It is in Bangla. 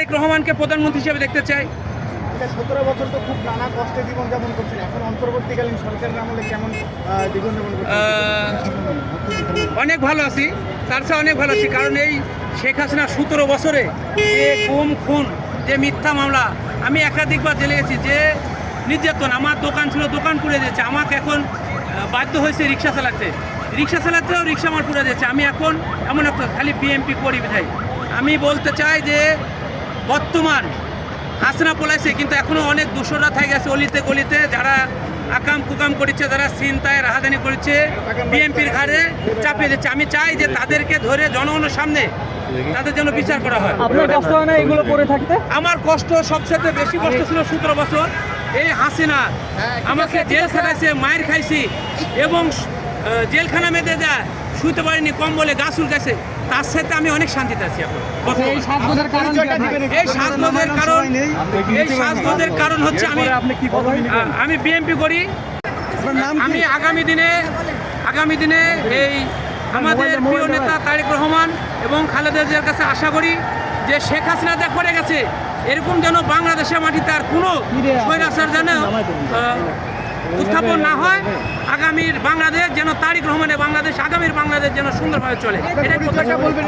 তারেক রহমানকে প্রধানমন্ত্রী হিসেবে দেখতে চাই। সতেরো বছর তো খুব নানা কষ্টে জীবন যাপন করছেন। এখন অন্তর্বর্তীকালীন সরকারের আমলে কেমন আহ, জীবন যাপন করছেন? আহ, অনেক ভালো আছি। তার চেয়ে অনেক ভালো আছি। কারণ এই শেখ হাসিনা সতেরো বছরে যে গুম খুন যে মিথ্যা মামলা আমি একাধিকবার জেলে গেছি। যে নির্যাতন আমার দোকান ছিল দোকান পুড়ে দিয়েছে। আমাকে এখন বাধ্য হয়েছে রিক্সা চালাতে। রিক্সা চালাতেও রিক্সা আমার পুড়ে দিয়েছে। আমি এখন এমন একটা খালি বিএমপি করি বিধায় আমি বলতে চাই যে বর্তমান হাসনা পলাইছে কিন্তু এখনও অনেক দোষরা থেকে গেছে অলিতে গলিতে যারা আকাম কুকাম করেছে যারা চিন্তায় রাহাদানি করেছে বিএনপির ঘাড়ে চাপিয়ে দিচ্ছে। আমি চাই যে তাদেরকে ধরে জনগণের সামনে তাদের জন্য বিচার করা হয়। আপনার কষ্ট হয় না এগুলো করে থাকতে? আমার কষ্ট সবচেয়ে বেশি কষ্ট ছিল সতেরো বছর। এই হাসিনা আমাকে জেল খাটাইছে মায়ের খাইছি এবং জেলখানা মেঁধে যায় শুতে পারিনি কম্বলে গা চুলকাইছে। তার সাথে আমি অনেক শান্তিতে আছি এখন। এই সাজগোজের কারণ এই শ্বাসরোধের কারণ এই শ্বাসরোধের কারণ হচ্ছে আমি আমি বিএমপি করি। আমি আগামী দিনে আগামী দিনে এই আমাদের প্রিয় নেতা তারেক রহমান এবং খালেদা জিয়ার কাছে আশা করি যে শেখ হাসিনা যা করে গেছে এরকম যেন বাংলাদেশের মাটিতে আর কোনো স্বৈরাচার যেন উত্থাপন না হয়, আগামীর বাংলাদেশ যেন তারিক রহমানের বাংলাদেশ, আগামীর বাংলাদেশ যেন সুন্দরভাবে চলে। বলবেন